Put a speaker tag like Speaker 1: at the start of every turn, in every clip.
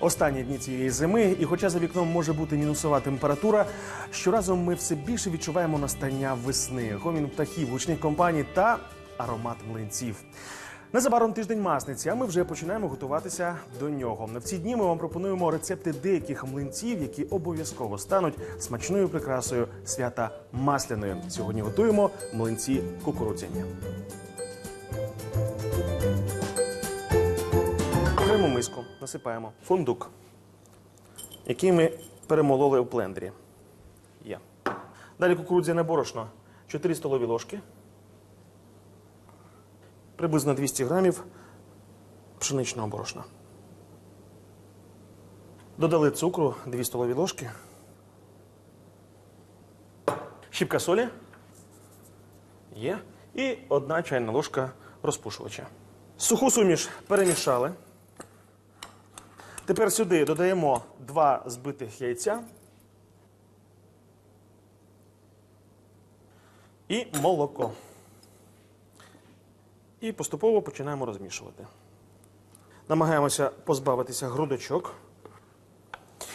Speaker 1: Останні дні цієї зими, і хоча за вікном може бути мінусова температура, щоразу ми все більше відчуваємо настання весни, гомін птахів, гучних компаній та аромат млинців. Незабаром тиждень масниці, а ми вже починаємо готуватися до нього. В ці дні ми вам пропонуємо рецепти деяких млинців, які обов'язково стануть смачною прикрасою свята масляної. Сьогодні готуємо млинці кукурудзяні. Окрему миску насипаємо фундук, який ми перемололи у блендері. Є. Далі кукурудзяне борошно 4 столові ложки, приблизно 200 грамів пшеничного борошна. Додали цукру 2 столові ложки. Щіпка солі. Є. І одна чайна ложка розпушувача. Суху суміш перемішали. Тепер сюди додаємо два збитих яйця і молоко. І поступово починаємо розмішувати. Намагаємося позбавитися грудочок.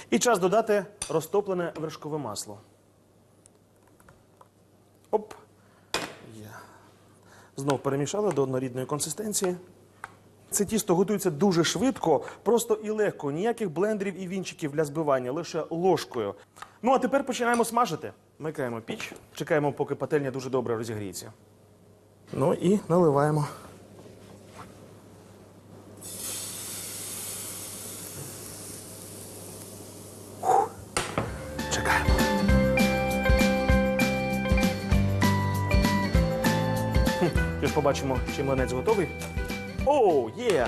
Speaker 1: І час додати розтоплене вершкове масло. Оп. Є. Знов перемішали до однорідної консистенції. Це тісто готується дуже швидко, просто і легко. Ніяких блендерів і вінчиків для збивання, лише ложкою. Ну а тепер починаємо смажити. Микаємо піч, чекаємо, поки пательня дуже добре розігріється. Ну і наливаємо. Побачимо, чи млинець готовий. О, є!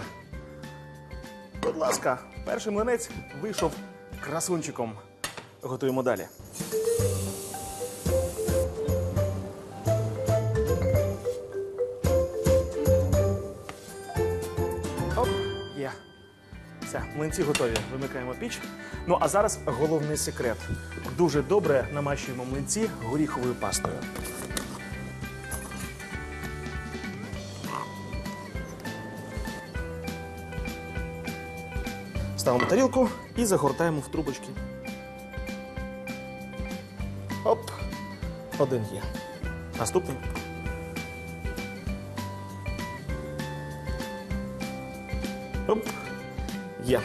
Speaker 1: Будь ласка, перший млинець вийшов красунчиком. Готуємо далі. Оп, є. Все, млинці готові. Вимикаємо піч. Ну а зараз головний секрет. Дуже добре намащуємо млинці горіховою пастою. Ставимо тарілку і загортаємо в трубочки. Оп. Один є. Наступний. Оп. Є.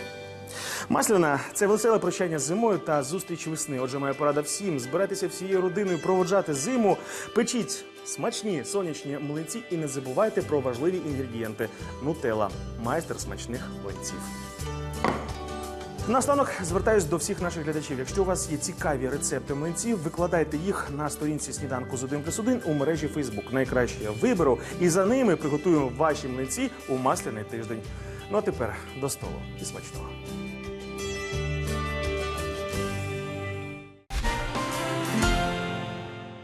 Speaker 1: Масляна це веселе прощання з зимою та зустріч весни. Отже, моя порада всім збиратися всією родиною, проводжати зиму. Печіть смачні сонячні млинці і не забувайте про важливі інгредієнти. Нутелла майстер смачних млинців. Наостанок звертаюсь до всіх наших глядачів. Якщо у вас є цікаві рецепти млинців, викладайте їх на сторінці сніданку з 1 плюс 1 у мережі Facebook. Найкраще я виберу і за ними приготуємо ваші млинці у масляний тиждень. Ну а тепер до столу і смачного.